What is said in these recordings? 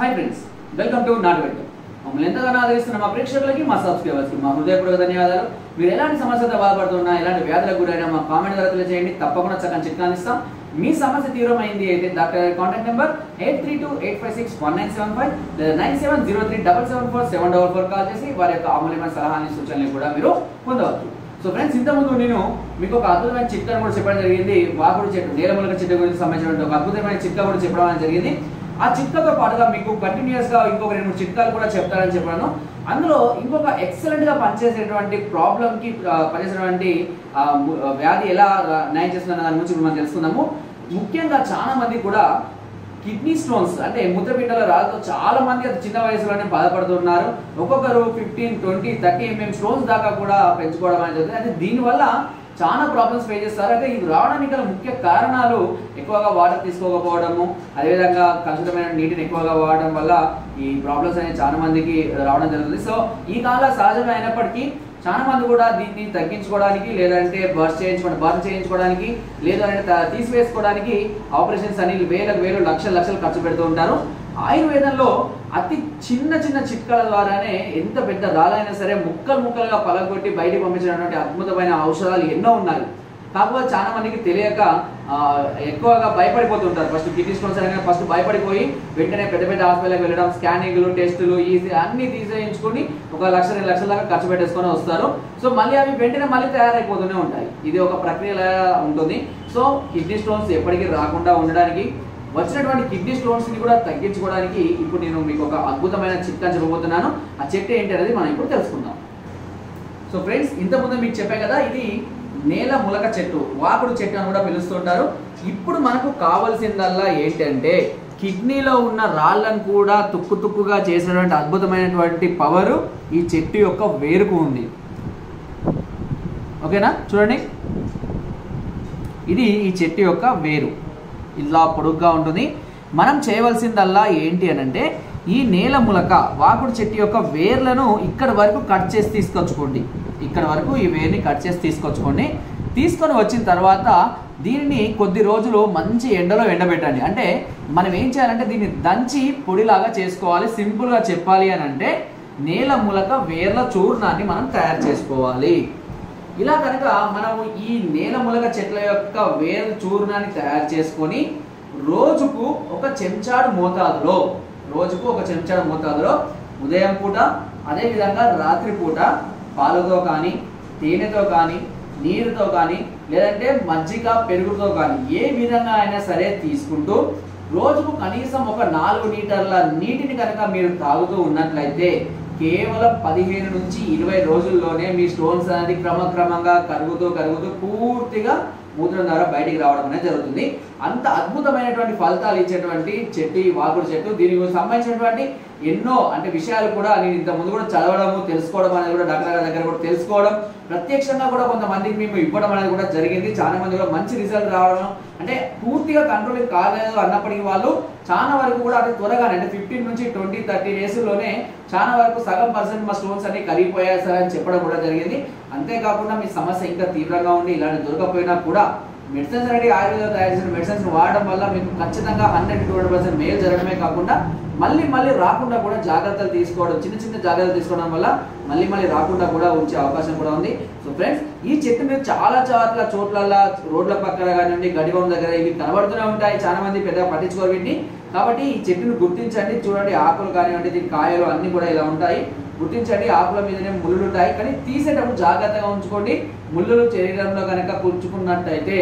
Hi friends welcome to not welcome. మమ్మల్ని ఎంతగానో ఆదరిస్తున్న మా ప్రేక్షకులకి మా సబ్స్క్రైబర్స్కి మా హృదయపూర్వక ధన్యవాదాలు. మీరు ఎలాంటి సమస్యతో బాధపడుతున్నా ఎలాంటి వ్యాధులకు గురైనా మా కామెంట్ ద్వారా చేయండి తప్పకుండా చక్కని చిట్కాలు ఇస్తాం. మీ సమస్య తీవ్రమైంది అయితే డాక్టర్ గారి contact number eight three two eight five six one nine seven five లేదా nine seven zero three double seven four seven double four call చేసి వారి యొక్క అమూల్యమైన సలహాని సూచనలు కూడా మీరు పొందవచ్చు. సో ఫ్రెండ్స్ ఇంతకుముందు నేను మీకు ఒక అద్భుతమైన చిట్కాను కూడా చెప్పడం జరిగింది. వాకుడు చెట్టు నేలమూలక చెట్టు గురించి సంబంధించిన ఒక అద్భుతమైన చిట్కా కూడా చెప్పడం జరిగింది. ఆ చిట్కాతో పాటుగా మీకు కంటిన్యూస్గా ఇంకొక రెండు మూడు చిట్కాలు కూడా చెప్తారని చెప్పాను. అందులో ఇంకొక ఎక్సలెంట్గా పనిచేసేటువంటి ప్రాబ్లం కి పనిచేసేటువంటి వ్యాధి ఎలా నయం చేస్తుందన్న దాని గురించి మనం తెలుసుకుందాము. ముఖ్యంగా చాలా మంది కూడా కిడ్నీ స్టోన్స్ అంటే మూత్రపిండాల రాళ్ళతో చాలా మంది అది చిన్న వయసులోనే బాధపడుతున్నారు. ఒక్కొక్కరు fifteen twenty thirty MM stones దాకా కూడా పెంచుకోవడం అనేది జరుగుతుంది. అంటే దీనివల్ల చాలా ప్రాబ్లమ్స్ ఫేస్ చేస్తారు. అయితే ఇది రావడానికి గల ముఖ్య కారణాలు ఎక్కువగా వాటర్ తీసుకోకపోవడము అదేవిధంగా కలుషితమైన నీటిని ఎక్కువగా వాడడం వల్ల ఈ ప్రాబ్లమ్స్ అనేవి చాలా మందికి రావడం జరుగుతుంది. సో ఈ కాలంలో సహజమే అయినప్పటికీ చాలా మంది కూడా దీన్ని తగ్గించుకోవడానికి లేదంటే బర్స్ చేయించుకోవడం బర్న్ చేయించుకోవడానికి లేదంటే తీసివేసుకోవడానికి ఆపరేషన్స్ అని వేలకు వేలు లక్షల లక్షలు ఖర్చు పెడుతూ ఉంటారు. ఆయుర్వేదంలో అతి చిన్న చిన్న చిట్కాల ద్వారానే ఎంత పెద్ద రాలైనా సరే ముక్కలు ముక్కలుగా పలగొట్టి బయటికి పంపించినటువంటి అద్భుతమైన ఔషధాలు ఎన్నో ఉన్నాయి. కాకపోతే చాలా మందికి తెలియక ఎక్కువగా భయపడిపోతుంటారు. ఫస్ట్ కిడ్నీ స్టోన్స్ అనగానే ఫస్ట్ భయపడిపోయి వెంటనే పెద్ద పెద్ద హాస్పిటల్కి వెళ్ళడం స్కానింగ్లు టెస్టులు ఈ అన్ని తీసేయించుకుని ఒక లక్ష రెండు లక్షల దాకా ఖర్చు పెట్టేసుకొని వస్తారు. సో మళ్ళీ అవి వెంటనే మళ్ళీ తయారైపోతూనే ఉంటాయి. ఇది ఒక ప్రక్రియలా ఉంటుంది. సో కిడ్నీ స్టోన్స్ ఎప్పటికీ రాకుండా ఉండడానికి వచ్చినటువంటి కిడ్నీ స్టోన్స్ని కూడా తగ్గించుకోవడానికి ఇప్పుడు నేను మీకు ఒక అద్భుతమైన చిట్కా చెప్పబోతున్నాను. ఆ చెట్టు ఏంటి అనేది మనం ఇప్పుడు తెలుసుకుందాం. సో ఫ్రెండ్స్ ఇంతకుముందు మీకు చెప్పాను కదా ఇది నేల ములక చెట్టు వాకుడు చెట్టు అని కూడా పిలుస్తుంటారు ఇప్పుడు మనకు కావాల్సిందల్లా ఏంటంటే కిడ్నీలో ఉన్న రాళ్ళను కూడా తుక్కు తుక్కుగా చేసినటువంటి అద్భుతమైనటువంటి పవరు ఈ చెట్టు యొక్క వేరుకు ఉంది. ఓకేనా చూడండి. ఇది ఈ చెట్టు యొక్క వేరు. ఇలా పొడుగ్గా ఉంటుంది. మనం చేయవలసిందల్లా ఏంటి అని అంటే ఈ నేల ములక వాకుడు చెట్టు యొక్క వేర్లను ఇక్కడ వరకు కట్ చేసి తీసుకొచ్చుకోండి. ఇక్కడ వరకు ఈ వేర్ని కట్ చేసి తీసుకొచ్చుకోండి. తీసుకొని వచ్చిన తర్వాత దీనిని కొద్ది రోజులు మంచి ఎండలో ఎండబెట్టండి. అంటే మనం ఏం చేయాలంటే దీన్ని దంచి పొడిలాగా చేసుకోవాలి. సింపుల్గా చెప్పాలి అని అంటే నేల ములక వేర్ల చూర్ణాన్ని మనం తయారు చేసుకోవాలి. ఇలా కనుక మనము ఈ నేల ములగ చెట్ల యొక్క వేరు చూర్ణాన్ని తయారు చేసుకొని రోజుకు ఒక చెంచాడు మోతాదులో రోజుకు ఒక చెంచాడు మోతాదులో ఉదయం పూట అదేవిధంగా రాత్రిపూట పాలతో కానీ తేనెతో కానీ నీరుతో కానీ లేదంటే మజ్జిగ పెరుగుతో కానీ ఏ విధంగా అయినా సరే తీసుకుంటూ రోజుకు కనీసం ఒక నాలుగు లీటర్ల నీటిని కనుక మీరు తాగుతూ ఉన్నట్లయితే కేవలం పదిహేను నుంచి ఇరవై రోజుల్లోనే మీ స్టోన్స్ అనేది క్రమక్రమంగా కరుగుతూ కరుగుతూ పూర్తిగా మూత్రం ద్వారా బయటికి రావడం అనేది జరుగుతుంది. అంత అద్భుతమైనటువంటి ఫలితాలు ఇచ్చేటువంటి చెట్టు ఈ వాకుడు చెట్టు దీనికి సంబంధించినటువంటి ఎన్నో అంటే విషయాలు కూడా నేను ఇంత ముందు కూడా చదవడము తెలుసుకోవడం అనేది కూడా డాక్టర్ గారి దగ్గర కూడా తెలుసుకోవడం ప్రత్యక్షంగా కూడా కొంతమందికి మేము ఇవ్వడం అనేది కూడా జరిగింది. చాలా మంది కూడా మంచి రిజల్ట్ రావడం అంటే పూర్తిగా కంట్రోల్ కాలేదు అన్నప్పటికీ వాళ్ళు చాలా వరకు కూడా అది త్వరగానే అంటే ఫిఫ్టీన్ నుంచి ట్వంటీ థర్టీ డేస్లోనే చాలా వరకు సగం పర్సెంట్ మా స్టోన్స్ అన్ని కరిగిపోయాయి సార్ అని చెప్పడం కూడా జరిగింది. అంతేకాకుండా మీ సమస్య ఇంకా తీవ్రంగా ఉండి ఇలాంటి దొరకపోయినా కూడా మెడిసిన్స్ రెడీ ఆయుర్వేదం తయారు చేసిన మెడిసిన్స్ వాడడం వల్ల మీకు ఖచ్చితంగా హండ్రెడ్ టూ హండ్రెడ్ పర్సెంట్ మేలు జరగడమే కాకుండా మళ్ళీ మళ్ళీ రాకుండా కూడా జాగ్రత్తలు తీసుకోవడం చిన్న చిన్న జాగ్రత్తలు తీసుకోవడం వల్ల మళ్ళీ మళ్ళీ రాకుండా కూడా ఉంచే అవకాశం కూడా ఉంది. సో ఫ్రెండ్స్ ఈ చెట్టు మీరు చాలా చాలా చోట్ల రోడ్ల పక్కన కానివ్వండి గడివం దగ్గర ఇవి కనబడుతూనే ఉంటాయి. చాలా మంది పెద్దగా పట్టించుకోరు వీటిని. కాబట్టి ఈ చెట్టును గుర్తించండి. చూడండి ఆకులు కానివ్వండి దీని కాయలు అన్ని కూడా ఇలా ఉంటాయి. గుర్తించండి ఆకుల మీదనే ముళ్ళు ఉంటాయి. కానీ తీసేటప్పుడు జాగ్రత్తగా ఉంచుకోండి. ముళ్ళులు శరీరంలో కనుక కూర్చుకున్నట్టయితే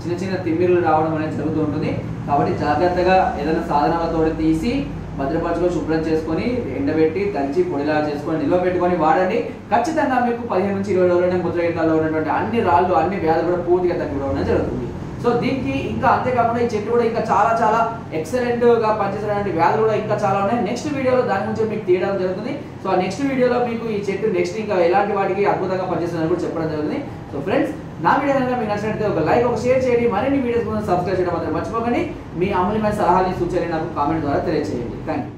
చిన్న చిన్న తిమ్మిరులు రావడం అనేది జరుగుతూ ఉంటుంది. కాబట్టి జాగ్రత్తగా ఏదైనా సాధనాలతో తీసి భద్రపరచుకొని శుభ్రం చేసుకొని ఎండబెట్టి దంచి పొడిలా చేసుకొని నిల్వ పెట్టుకొని వాడండి. ఖచ్చితంగా మీకు పదిహేను నుంచి ఇరవై రోజులనే ముద్రగీతాల్లో ఉన్నటువంటి అన్ని రాళ్ళు అన్ని వ్యాధులు కూడా పూర్తిగా తగ్గిపోవడం జరుగుతుంది. సో దీనికి ఇంకా అంతేకాకుండా ఈ చెట్టు కూడా ఇంకా చాలా చాలా ఎక్సలెంట్గా వ్యాధులు కూడా ఇంకా చాలా ఉన్నాయి. నెక్స్ట్ వీడియోలో దాని గురించి మీకు తీయడం జరుగుతుంది. సో ఆ నెక్స్ట్ వీడియోలో మీకు ఈ చెట్టు నెక్స్ట్ ఇంకా ఎలాంటి వాటికి అద్భుతంగా పనిచేస్తుందని కూడా చెప్పడం జరుగుతుంది. సో ఫ్రెండ్స్ నా వీడియో కనుక మీకు నచ్చినట్లయితే ఒక లైక్ ఒక షేర్ చేయండి. మరిన్ని వీడియోస్ కోసం సబ్స్క్రైబ్ చేయడం మాత్రం మర్చిపోకండి. మీ అమూల్యమైన సలహాలని సూచనలు నాకు కామెంట్ ద్వారా తెలియజేయండి థ్యాంక్ యూ